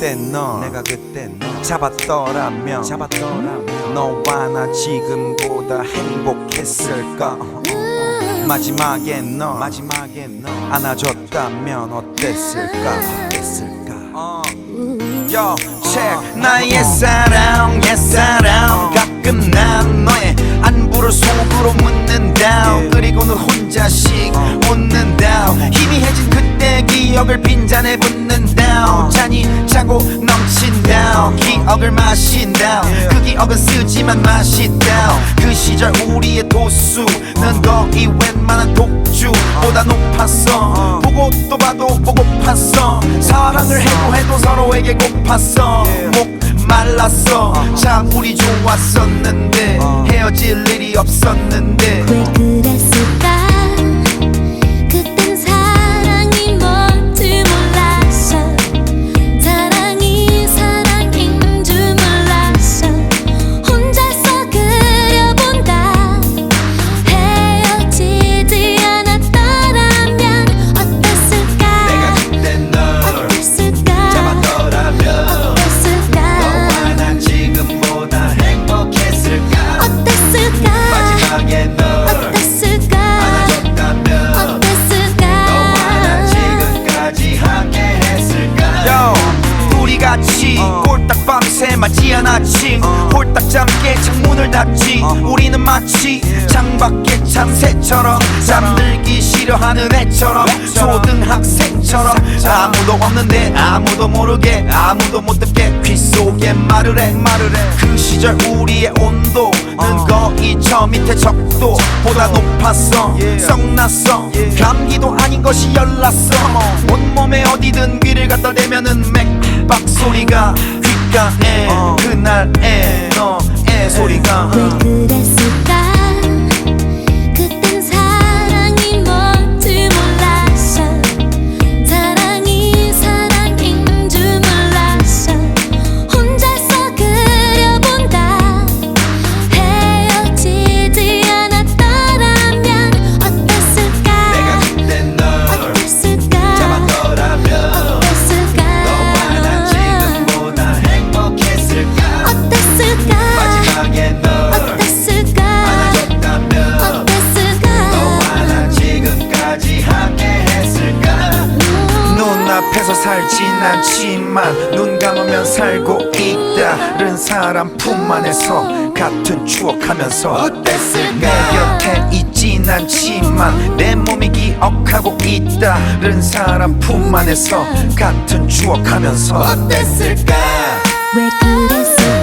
그때 너 내가 그때 너 잡았더라면 잡았더라면 너와 나 지금보다 행복했을까? 마지막에 너 마지막에 너 안아줬다면 어땠을까? 어땠을까? 어. Yo, check. 나의 사랑 옛사랑. 가끔 난 너의 안부를 속으로 묻는다 그리고는 혼자씩 웃는다 희미해진 그때 기억을 빈잔에 붓는다 잔이 차고 넘친다 기억을 마신다 그 기억은 쓰지만 맛있다 그 시절 우리의 도수는 거의 웬만한 독주보다 높았어. 보고 또 봐도 보고팠어. 사랑을 해도 해도 서로에게 고팠어. 목 말랐어. 참 우리 좋았었는데. 헤어질 일이 없었는데 홀딱 잠게 창문을 닫지. 우리는 마치 창밖의 참새처럼 잠들기 싫어하는 애처럼 초등학생처럼 아무도 없는데 아무도 모르게 아무도 못 듣게 귀 속에 말을 해. 말을 해그 시절 우리의 온도는 거의 저 밑에 적도 보다 높았어. 썩났어. 감기도 아닌 것이 열났어. 온몸에 어디든 귀를 갖다 대면은 맥박 소리가 귓가에 그날의 너의 소리가. 왜 그랬을까 눈앞에서 살진 않지만 눈 감으면 살고 있다 른 사람 품 안에서 같은 추억하면서 어땠을까 내 곁에 있진 않지만 내 몸이 기억하고 있다 른 사람 품 안에서 같은 추억하면서 어땠을까? 왜 그랬을까